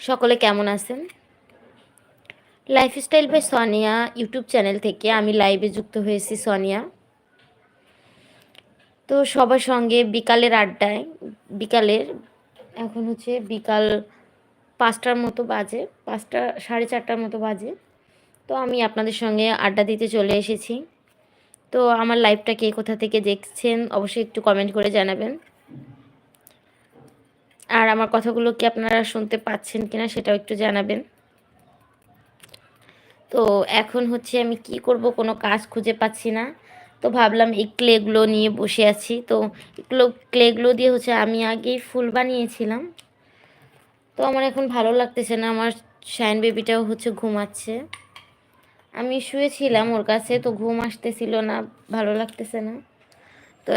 সকলে কেমন আছেন? Lifestyle by Sonia YouTube channel থেকে আমি লাইভে যুক্ত হয়েছি সোনিয়া তো সবার সঙ্গে বিকালের আড্ডায়, বিকালের এখন হচ্ছে বিকাল পাঁচটার মতো বাজে, পাঁচটা, সাড়ে চারটার মতো বাজে। তো আমি আপনাদের সঙ্গে আড্ডা দিতে চলে এসেছি। তো আমার লাইভটা কে কোথা থেকে দেখছেন, অবশ্যই একটু কমেন্ট করে জানাবেন। আর আমার কথাগুলো কি আপনারা শুনতে পাচ্ছেন কিনা সেটাও একটু জানাবেন। তো এখন হচ্ছে আমি কি করব, কোনো কাজ খুঁজে পাচ্ছি না। তো ভাবলাম এই ক্লেগুলো নিয়ে বসে আছি। তো এগুলো ক্লেগুলো দিয়ে হচ্ছে আমি আগেই ফুল বানিয়েছিলাম। তো আমার এখন ভালো লাগতেছে না, আমার শাইন বেবিটাও হচ্ছে ঘুমাচ্ছে। আমি শুয়েছিলাম ওর কাছে, তো ঘুম আসতেছিল না, ভালো লাগতেছে না। তো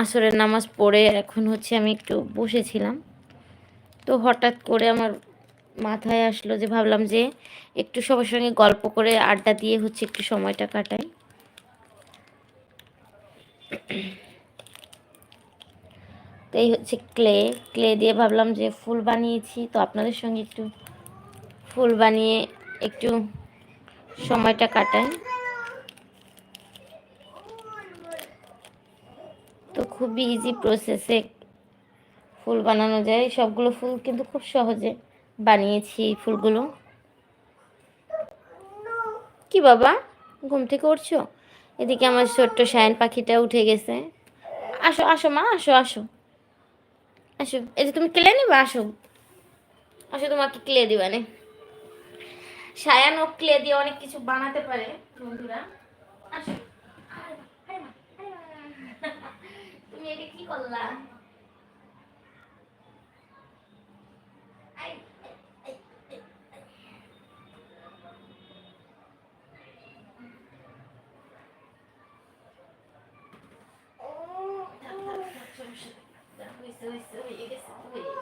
আসরের নামাজ পড়ে এখন হচ্ছে আমি একটু বসেছিলাম। তো হঠাৎ করে আমার মাথায় আসলো যে ভাবলাম যে একটু সবার সঙ্গে গল্প করে আড্ডা দিয়ে হচ্ছে একটু সময়টা কাটাই। তো এই হচ্ছে ক্লে ক্লে দিয়ে ভাবলাম যে ফুল বানিয়েছি, তো আপনাদের সঙ্গে একটু ফুল বানিয়ে একটু সময়টা কাটাই। তো খুবই ইজি প্রসেসে ফুল বানানো যায়। সবগুলো ফুল কিন্তু খুব সহজে বানিয়েছি এই ফুলগুলো। কি বাবা? ঘুম থেকে উঠছো? এদিকে আমার ছোট্ট শায়ন পাখিটা উঠে গেছে। আসো আসো মা, আসো আসো। আসো, এই যে তুমি ক্লে নিবা? আসো। আসো, তোমাকে ক্লে দিবানে সায়ান ও ক্লে দিয়ে অনেক কিছু বানাতে পারে, বন্ধুরা। আসো। তুমি এটা কি করলা? 쓰고 쓰고 이게 쓰고 이게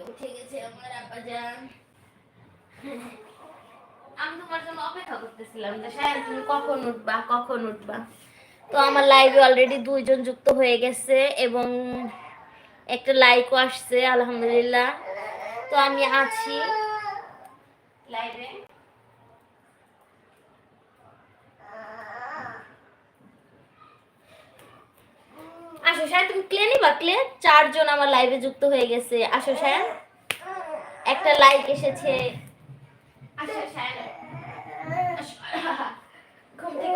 উঠে গেছে আমার আমি তোমার জন্য অপেক্ষা করতেছিলাম যে তুমি কখন উঠবা কখন উঠবা? তো আমার লাইভে অলরেডি দুইজন যুক্ত হয়ে গেছে এবং একটা লাইকও আসছে, আলহামদুলিল্লাহ। তো আমি আছি। লাইভে আসো, সায়ন, তুমি ক্লে নিবা? ক্লে চারজন আমার লাইভে যুক্ত হয়ে গেছে। আসো, সায়ন। একটা লাইক এসেছে। আসো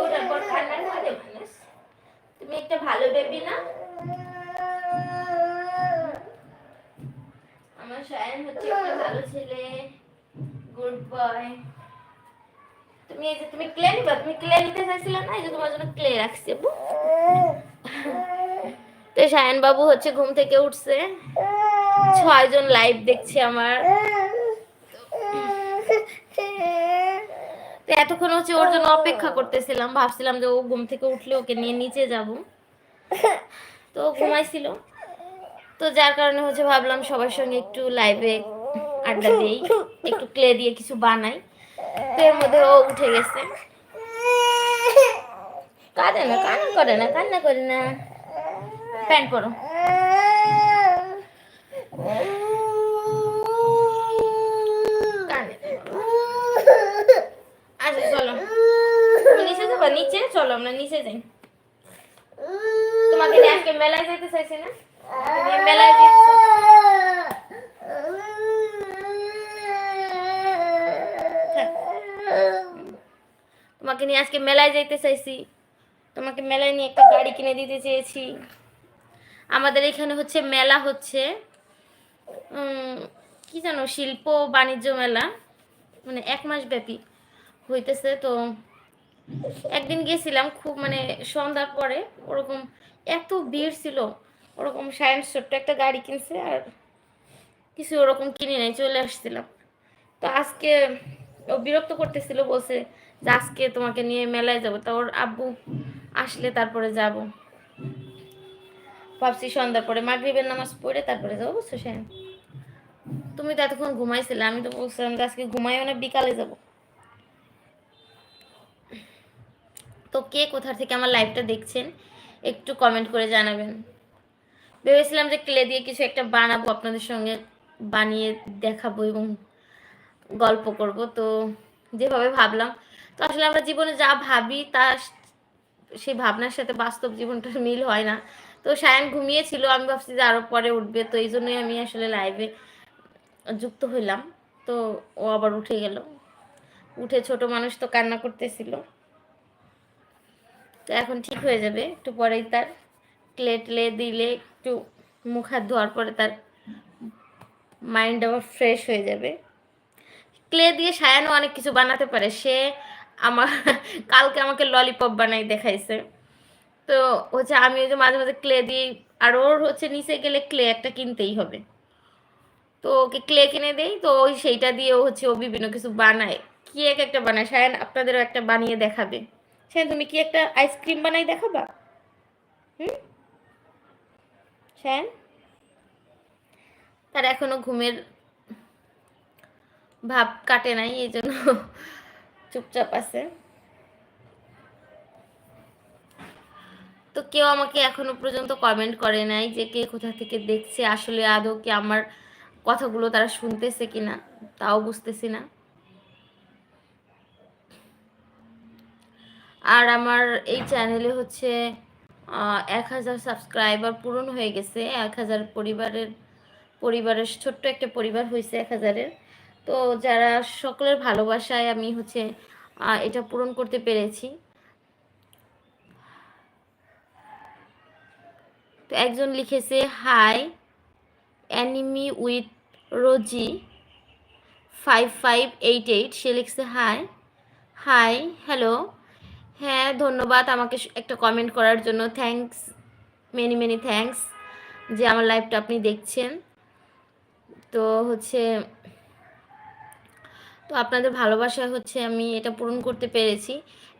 ওঠার পর মানুষ। তুমি একটা ভালো বেবি না? আমার সায়ন হচ্ছে একটা ভালো ছেলে। গুড বয় তুমি এই যে, তুমি ক্লে নিবা? তুমি ক্লে নিতে চাইছিলে না? এই যে তোমার জন্য ক্লে রাখছি। তো সায়ন বাবু হচ্ছে ঘুম থেকে উঠছে। ছয়জন লাইভ দেখছে আমার। তো এতক্ষণ হচ্ছে ওর জন্য অপেক্ষা করতেছিলাম। ভাবছিলাম যে ও ঘুম থেকে উঠলে ওকে নিয়ে নিচে যাব। তো ঘুমাইছিল। তো যার কারণে হচ্ছে ভাবলাম সবার সঙ্গে একটু লাইভে আড্ডা দিই, একটু ক্লে দিয়ে কিছু বানাই। তো এর মধ্যে ও উঠে গেছে। কাঁদে না, কান্না করে না, কান্না করে না। প্যান্ট পরো কাঁদে আচ্ছা চলো। নিচে যাবা? নিচে? চলো আমরা নিচে যাই। তোমাকে নিয়ে আজকে মেলায় যেতে চাইছি না? মেলায় যেতে তোমাকে নিয়ে আজকে মেলায় যাইতে চাইছি। তোমাকে মেলায় নিয়ে একটা গাড়ি কিনে দিতে চেয়েছি। আমাদের এখানে হচ্ছে মেলা হচ্ছে কি জানো, শিল্প বাণিজ্য মেলা মানে এক মাস ব্যাপী হইতেছে। তো একদিন গেছিলাম খুব মানে সন্ধ্যার পরে, ওরকম এত ভিড় ছিল, ওরকম সায়েন্স ছোট্ট একটা গাড়ি কিনছে আর কিছু ওরকম কিনে নেই, চলে আসছিলাম। তো আজকে ও বিরক্ত করতেছিল, বলছে যে আজকে তোমাকে নিয়ে মেলায় যাব। তা ওর আব্বু আসলে তারপরে যাব। ভাবছি সন্ধ্যার পরে মাগরিবের নামাজ পড়ে তারপরে যাব, বুঝছ সে তুমি তো এতক্ষণ ঘুমাইছিলে, আমি তো বলছিলাম যে আজকে ঘুমাইও না, বিকালে যাব। তো কে কোথার থেকে আমার লাইভটা দেখছেন, একটু কমেন্ট করে জানাবেন। ভেবেছিলাম যে ক্লে দিয়ে কিছু একটা বানাবো, আপনাদের সঙ্গে বানিয়ে দেখাবো এবং গল্প করব, তো যেভাবে ভাবলাম। তো আসলে আমরা জীবনে যা ভাবি, তা সেই ভাবনার সাথে বাস্তব জীবনটার মিল হয় না। তো সায়ন ঘুমিয়েছিল, আমি ভাবছি যে আরও পরে উঠবে, তো এই জন্যই আমি আসলে লাইভে যুক্ত হইলাম। তো ও আবার উঠে গেল। উঠে ছোট মানুষ তো কান্না করতেছিল। তো এখন ঠিক হয়ে যাবে, একটু পরেই তার ক্লে টেলে দিলে একটু মুখ হাত ধোয়ার পরে তার মাইন্ড আবার ফ্রেশ হয়ে যাবে। ক্লে দিয়ে সায়ানো অনেক কিছু বানাতে পারে। সে আমার, কালকে আমাকে ললিপপ বানাই দেখাইছে। তো হচ্ছে আমি ওই যে মাঝে মাঝে ক্লে দিই। আর ওর হচ্ছে নিচে গেলে ক্লে একটা কিনতেই হবে। তো ওকে ক্লে কিনে দেই, তো ওই সেইটা দিয়ে ও হচ্ছে ও বিভিন্ন কিছু বানায়। কি এক একটা বানায়। সায়ন আপনাদেরও একটা বানিয়ে দেখাবে। সায়ন তুমি কি একটা আইসক্রিম বানাই দেখাবা? হুম? সায়ন তার এখনও ঘুমের ভাব কাটে নাই, এই জন্য চুপচাপ আছে। কেউ আমাকে এখনও পর্যন্ত কমেন্ট করে নাই যে কে কোথা থেকে দেখছে, আসলে আদৌ কি আমার কথাগুলো তারা শুনতেছে কিনা, তাও বুঝতেছি না। আর আমার এই চ্যানেলে হচ্ছে এক হাজার সাবস্ক্রাইবার পূরণ হয়ে গেছে, এক হাজার পরিবারের পরিবারের ছোট্ট একটা পরিবার হয়েছে এক হাজারের। তো যারা সকলের ভালোবাসায় আমি হচ্ছে এটা পূরণ করতে পেরেছি। তো একজন লিখেছে, hi, enemy with Rosy five five eight eight. সে লিখছে, হাই হাই, হ্যালো হ্যাঁ ধন্যবাদ আমাকে একটা কমেন্ট করার জন্য। থ্যাংকস মেনি মেনি থ্যাংকস যে আমার লাইভটা আপনি দেখছেন। তো হচ্ছে তো আপনাদের ভালোবাসায় হচ্ছে আমি এটা পূরণ করতে পেরেছি।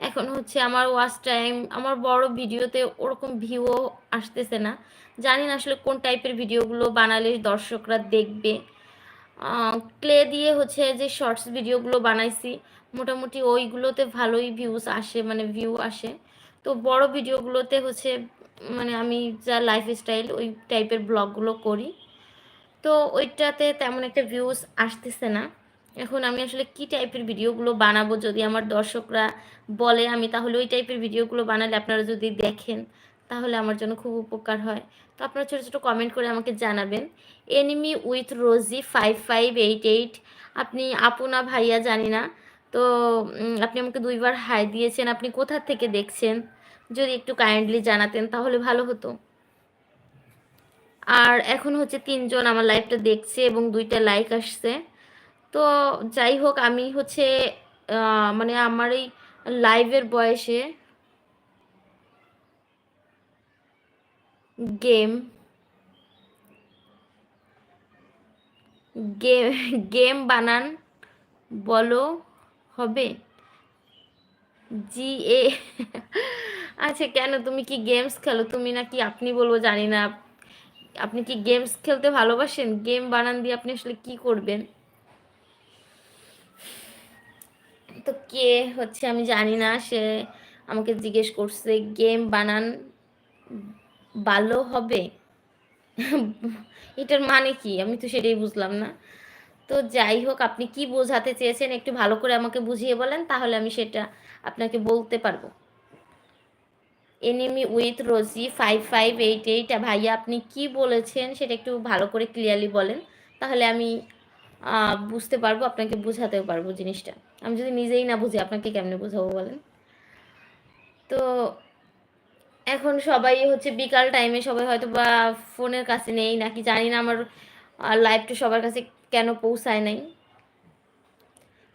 এখন হচ্ছে আমার ওয়াচ টাইম আমার বড় ভিডিওতে ওরকম ভিউও আসতেছে না। জানি না আসলে কোন টাইপের ভিডিওগুলো বানালে দর্শকরা দেখবে। ক্লে দিয়ে হচ্ছে যে শর্টস ভিডিওগুলো বানাইছি, মোটামুটি ওইগুলোতে ভালোই ভিউস আসে মানে ভিউ আসে। তো বড় ভিডিওগুলোতে হচ্ছে মানে আমি যা লাইফস্টাইল ওই টাইপের ব্লগগুলো করি। তো ওইটাতে তেমন একটা ভিউস আসতেছে না। এখন আমি আসলে কি টাইপের ভিডিওগুলো বানাবো? যদি আমার দর্শকরা বলে আমি তাহলে ওই টাইপের ভিডিওগুলো বানালে আপনারা যদি দেখেন, তাহলে আমার জন্য খুব উপকার হয়। তো আপনারা ছোটো ছোটো কমেন্ট করে আমাকে জানাবেন। Enemy with Rosy five five eight eight আপনি আপনা ভাইয়া জানি না। তো আপনি আমাকে দুইবার হাই দিয়েছেন। আপনি কোথা থেকে দেখছেন? যদি একটু কাইন্ডলি জানাতেন তাহলে ভালো হতো। আর এখন হচ্ছে তিনজন আমার লাইভটা দেখছে এবং দুইটা লাইক আসছে। তো যাই হোক, আমি হচ্ছে মানে আমার এই লাইভের বয়সে গেম গেম গেম বানান বলো, হবে? জি এ আচ্ছা কেন তুমি কি গেমস খেলো? তুমি নাকি, আপনি বলব, জানি না। আপনি কি গেমস খেলতে ভালোবাসেন? গেম বানান দিয়ে আপনি আসলে কি করবেন? তো কে হচ্ছে আমি জানি না, সে আমাকে জিজ্ঞেস করছে, গেম বানান ভালো হবে? এটার মানে কি? আমি তো সেটাই বুঝলাম না। তো যাই হোক, আপনি কি বোঝাতে চেয়েছেন একটু ভালো করে আমাকে বুঝিয়ে বলেন, তাহলে আমি সেটা আপনাকে বলতে পারব। Enemy with Rosy five five eight eight ভাইয়া আপনি কি বলেছেন সেটা একটু ভালো করে ক্লিয়ারলি বলেন, তাহলে আমি বুঝতে পারব, আপনাকে বোঝাতেও পারব জিনিসটা। আমি যদি নিজেই না বুঝি, আপনাকে কেমনে বোঝাবো বলেন? তো এখন সবাই হচ্ছে বিকাল টাইমে সবাই হয়তো বা ফোনের কাছে নেই, নাকি জানি না আমার লাইভটা সবার কাছে কেন পৌঁছায় নাই।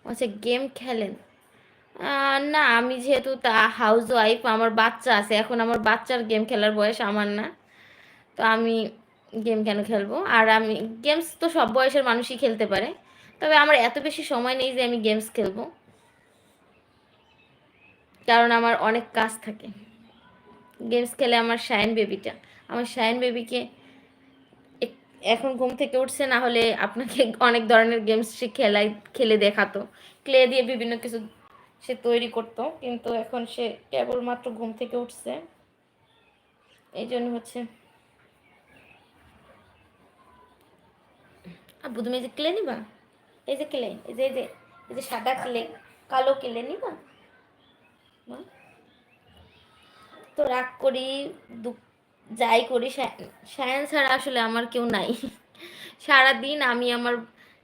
আচ্ছা গেম খেলেন? না, আমি যেহেতু তা হাউস ওয়াইফ আমার বাচ্চা আছে, এখন আমার বাচ্চার গেম খেলার বয়স আমার না। তো আমি গেম কেন খেলব? আর আমি, গেমস তো সব বয়সের মানুষই খেলতে পারে। তবে আমার এত বেশি সময় নেই যে আমি গেমস খেলব। কারণ আমার অনেক কাজ থাকে। গেমস খেলে আমার শাইন বেবিটা। আমার শাইন বেবিকে এখন ঘুম থেকে উঠছে, না হলে আপনাকে অনেক ধরনের গেমস সে খেলাই, খেলে দেখাতো। ক্লে দিয়ে বিভিন্ন কিছু সে তৈরি করতো, কিন্তু এখন সে কেবলমাত্র ঘুম থেকে উঠছে। এই জন্য হচ্ছে আব্বু তুমি এই যে ক্লে নিবা? এই যে ক্লে, এই যে এই যে এই যে সাদা ক্লে, কালো ক্লে নিবা? তো রাগ করি যাই করি সায়ান ছাড়া আসলে আমার কেউ নাই। সারাদিন আমি আমার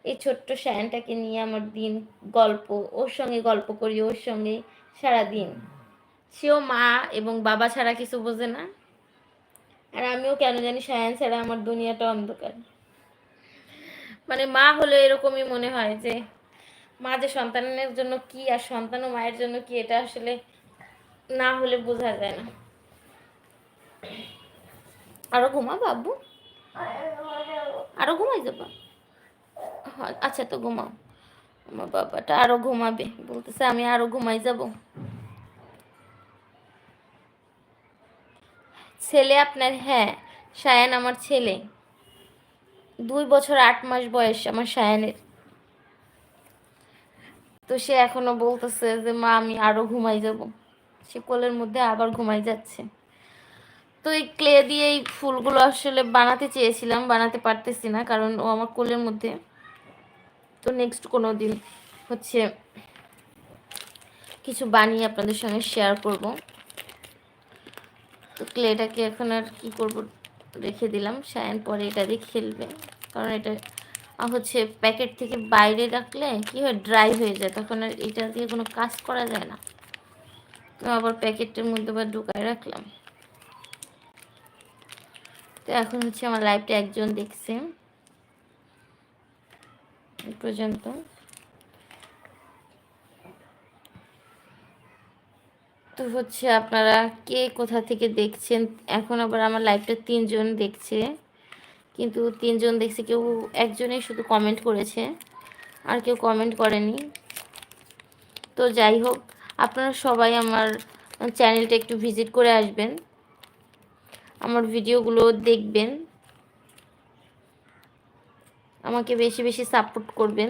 এই ছোট্ট সায়ানটাকে নিয়ে আমার দিন গল্প, ওর সঙ্গে গল্প করি, ওর সঙ্গে সারাদিন। সেও মা এবং বাবা ছাড়া কিছু বোঝে না। আর আমিও কেন জানি সায়ান ছাড়া আমার দুনিয়াটা অন্ধকার। মানে মা হলে এরকমই মনে হয় যে, মা যে সন্তানের জন্য কি আর সন্তান ও মায়ের জন্য কি, এটা আসলে না হলে বোঝা যায় না। আরও ঘুমা বাবু আরও ঘুমাই যাবা? আচ্ছা তো ঘুমাও। আমার বাবাটা আরও ঘুমাবে, বলতেছে আমি আরও ঘুমাই যাব। ছেলে আপনার হ্যাঁ সায়ান আমার ছেলে। দুই বছর আট মাস বয়স আমার সায়ানের। তো সে এখনও বলতেছে যে, মা, আমি আরও ঘুমাই যাব। সে কোলের মধ্যে আবার ঘুমাই যাচ্ছে। তো এই ক্লে দিয়ে এই ফুলগুলো আসলে বানাতে চেয়েছিলাম, বানাতে পারতেছি না, কারণ ও আমার কোলের মধ্যে। তো নেক্সট কোনো দিন হচ্ছে কিছু বানিয়ে আপনাদের সঙ্গে শেয়ার করব। তো ক্লেটাকে এখন আর কি করব? রেখে দিলাম। সায়ন পরে এটা দিয়ে খেলবে। কারণ এটা হচ্ছে প্যাকেট থেকে বাইরে রাখলে কি হয়, ড্রাই হয়ে যায়। তখন আর এটা দিয়ে কোনো কাজ করা যায় না। তো আবার প্যাকেটের মধ্যে আবার ঢুকায় রাখলাম। তো এখন হচ্ছে আমার লাইভটা একজন দেখছে। পর্যন্ত। তো হচ্ছে আপনারা কে কোথা থেকে দেখছেন? এখন আবার আমার লাইভটা তিনজন দেখছে। কিন্তু তিনজন দেখছে, কেউ একজনেই শুধু কমেন্ট করেছে, আর কেউ কমেন্ট করেনি। তো যাই হোক, আপনারা সবাই আমার চ্যানেলটা একটু ভিজিট করে আসবেন। আমার ভিডিওগুলো দেখবেন। আমাকে বেশি বেশি সাপোর্ট করবেন।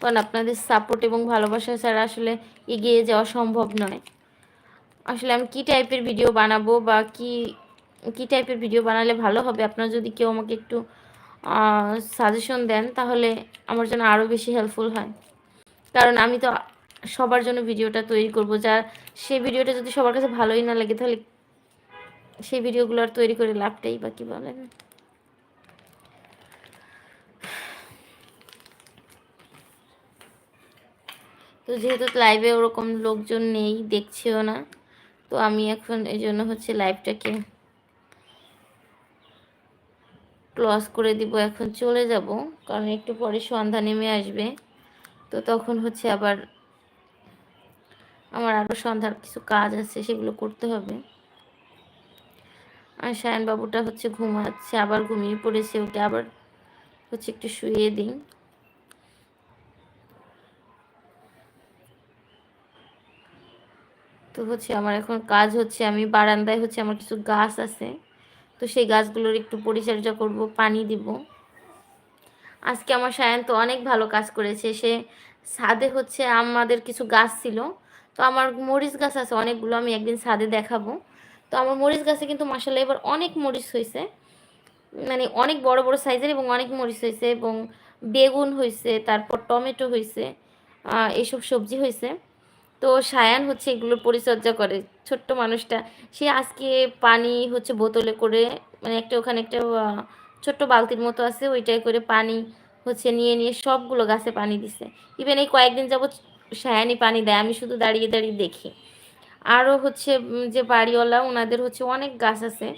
কারণ আপনাদের সাপোর্ট এবং ভালোবাসা ছাড়া আসলে এগিয়ে যাওয়া সম্ভব নয়। আসলে আমি কী টাইপের ভিডিও বানাবো বা কি কি টাইপের ভিডিও বানালে ভালো হবে? আপনারা যদি কেউ আমাকে একটু সাজেশন দেন, তাহলে আমার জন্য আরও বেশি হেল্পফুল হয়। কারণ আমি তো সবার জন্য ভিডিওটা তৈরি করব। যা, সেই ভিডিওটা যদি সবার কাছে ভালোই না লাগে, তাহলে সেই ভিডিওগুলো আর তৈরি করে লাভটাই বা কী বলেন? তো যেহেতু লাইভে ওরকম লোকজন নেই, দেখছেও না, তো আমি এখন এই জন্য হচ্ছে লাইভটাকে ক্লস করে দিব। এখন চলে যাব, কারণ একটু পরে সন্ধ্যা নেমে আসবে। তো তখন হচ্ছে আবার আমার আরও সন্ধ্যার কিছু কাজ আছে, সেগুলো করতে হবে। আর সায়ন বাবুটা হচ্ছে ঘুমাচ্ছে, আবার ঘুমিয়ে পড়েছে, ওকে আবার হচ্ছে একটু শুয়ে দিই। তো হচ্ছে আমার এখন কাজ হচ্ছে, আমি বারান্দায় হচ্ছে আমার কিছু গাছ আছে। তো সেই গাছগুলোর একটু পরিচর্যা করব, পানি দিব। আজকে আমার সায়ন তো অনেক ভালো কাজ করেছে, সে ছাদে হচ্ছে আমাদের কিছু গাছ ছিল। তো আমার মরিচ গাছ আছে, অনেকগুলো আমি একদিন ছাদে দেখাবো। তো আমার মরিচ গাছে কিন্তু মাসাল্লাহ এবার অনেক মরিচ হয়েছে। মানে অনেক বড় বড় সাইজের এবং অনেক মরিচ হয়েছে এবং বেগুন হয়েছে, তারপর টমেটো হয়েছে এইসব সবজি হয়েছে। তো সায়ান হচ্ছে এগুলোর পরিচর্যা করে। ছোট্ট মানুষটা, সে আজকে পানি হচ্ছে বোতলে করে মানে একটা ওখানে একটা ছোট্ট বালতির মতো আছে ওইটাই করে পানি হচ্ছে নিয়ে নিয়ে সবগুলো গাছে পানি দিছে। ইভেন এই কয়েকদিন যাবৎ সায়ানি পানি দেয়, আমি শুধু দাঁড়িয়ে দাঁড়িয়ে দেখি। আরও হচ্ছে যে বাড়িওয়ালা ওনাদের হচ্ছে অনেক গাছ আছে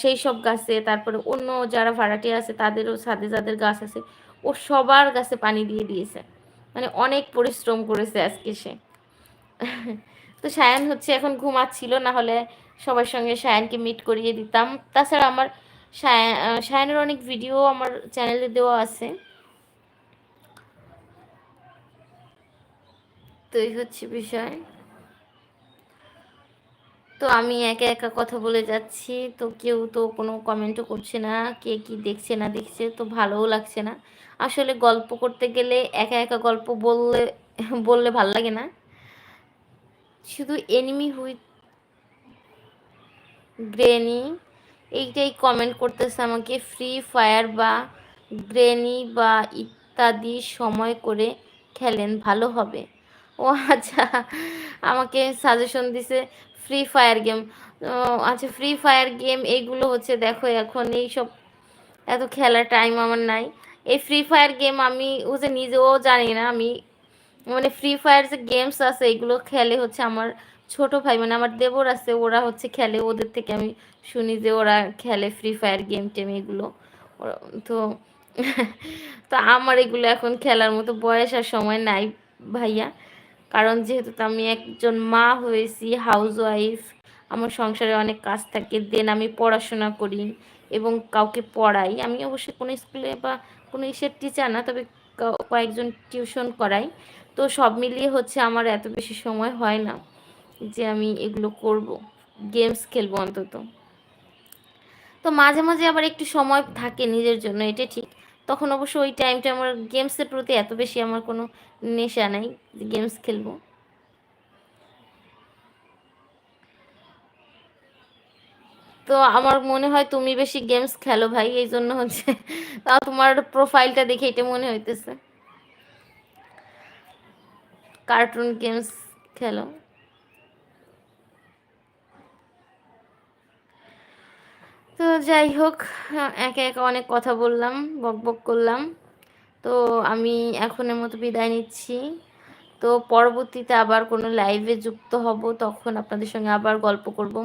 সেই সব গাছে, তারপরে অন্য যারা ভাড়াটি আছে, তাদেরও সাদে যাদের গাছ আছে, ও সবার গাছে পানি দিয়ে দিয়েছে। মানে অনেক পরিশ্রম করেছে আজকে সে। তো সায়ান হচ্ছে এখন ঘুমাচ্ছিল না হলে সবার সঙ্গে সায়ানকে মিট করিয়ে দিতাম। তাছাড়া আমার সায়ান সায়ানের অনেক ভিডিও আমার চ্যানেলে দেওয়া আছে। তো এই হচ্ছে বিষয়। তো আমি একা একা কথা বলে যাচ্ছি, তো কেউ তো কোনো কমেন্টও করছে না, কে কি দেখছে না দেখছে, তো ভালোও লাগছে না। আসলে গল্প করতে গেলে একা একা গল্প বললে বললে ভালো লাগে না। শুধু এনিমি হুইথ গ্রেনি এইটাই কমেন্ট করতেছে আমাকে ফ্রি ফায়ার বা গ্রেনি বা ইত্যাদি সময় করে খেলেন, ভালো হবে। ও আচ্ছা আমাকে সাজেশন দিছে ফ্রি ফায়ার গেম আচ্ছা ফ্রি ফায়ার গেম এইগুলো হচ্ছে দেখো এখন এই সব এত খেলার টাইম আমার নাই। এই ফ্রি ফায়ার গেম আমি যে নিজেও জানি না, আমি মানে ফ্রি ফায়ার যে গেমস আছে, এগুলো খেলে হচ্ছে আমার ছোট ভাই মানে আমার দেবর আছে, ওরা হচ্ছে খেলে। ওদের থেকে আমি শুনি যে ওরা খেলে ফ্রি ফায়ার গেম টেম এগুলো। তো তো আমার এগুলো এখন খেলার মতো বয়স আর সময় নাই ভাইয়া। কারণ যেহেতু আমি একজন মা হয়েছি হাউস ওয়াইফ আমার সংসারে অনেক কাজ থাকে দেন আমি পড়াশোনা করি এবং কাউকে পড়াই। আমি অবশ্যই কোনো স্কুলে বা কোনো ইসের টিচার না, তবে কয়েকজন টিউশন করাই। তো সব মিলিয়ে হচ্ছে আমার এত বেশি সময় হয় না যে আমি এগুলো করব। গেমস খেলব অন্তত। তো মাঝে মাঝে আবার একটু সময় থাকে নিজের জন্য এটা ঠিক। তখন অবশ্য ওই টাইমটা আমার গেমসের প্রতি এত বেশি আমার কোনো নেশা নাই যে গেমস খেলব। তো আমার মনে হয় তুমি বেশি গেমস খেলো ভাই এই জন্য হচ্ছে তাও তোমার প্রোফাইলটা দেখে এটা মনে হইতেছে। কার্টুন গেমস খেলো। তো যাই হোক, একে একে অনেক কথা বললাম, বক বক করলাম। তো আমি এখনের মতো বিদায় নিচ্ছি। তো পরবর্তীতে আবার কোনো লাইভে যুক্ত হব, তখন আপনাদের সঙ্গে আবার গল্প করব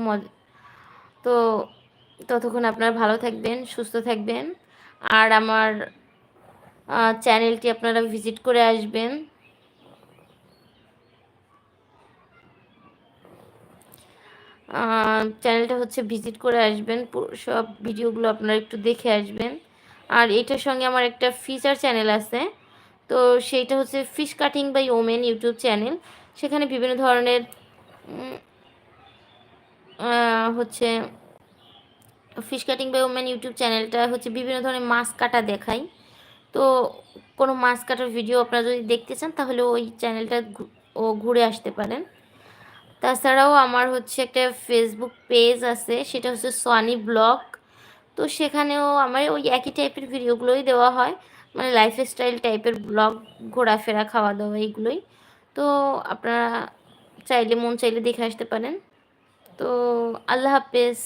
তো ততক্ষণ আপনারা ভালো থাকবেন, সুস্থ থাকবেন। আর আমার চ্যানেলটি আপনারা ভিজিট করে আসবেন। চ্যানেলটা হচ্ছে ভিজিট করে আসবেন সব ভিডিওগুলো আপনারা একটু দেখে আসবেন। আর এটার সঙ্গে আমার একটা ফিচার চ্যানেল আছে, তো সেইটা হচ্ছে fish cutting by women YouTube channel. সেখানে বিভিন্ন ধরনের হচ্ছে fish cutting by women YouTube চ্যানেলটা হচ্ছে বিভিন্ন ধরনের মাছ কাটা দেখাই। তো কোনো মাছ কাটার ভিডিও আপনারা যদি দেখতে চান, তাহলে ওই চ্যানেলটা ও ঘুরে আসতে পারেন। তাছাড়াও আমার হচ্ছে একটা ফেসবুক পেজ আছে, সেটা হচ্ছে সোয়ানি ব্লগ তো সেখানেও আমার ওই একই টাইপের ভিডিওগুলোই দেওয়া হয় মানে লাইফস্টাইল টাইপের ব্লগ ঘোরাফেরা খাওয়া দাওয়া এইগুলোই। তো আপনারা চাইলে, মন চাইলে দেখে আসতে পারেন। তো আল্লাহ হাফেজ।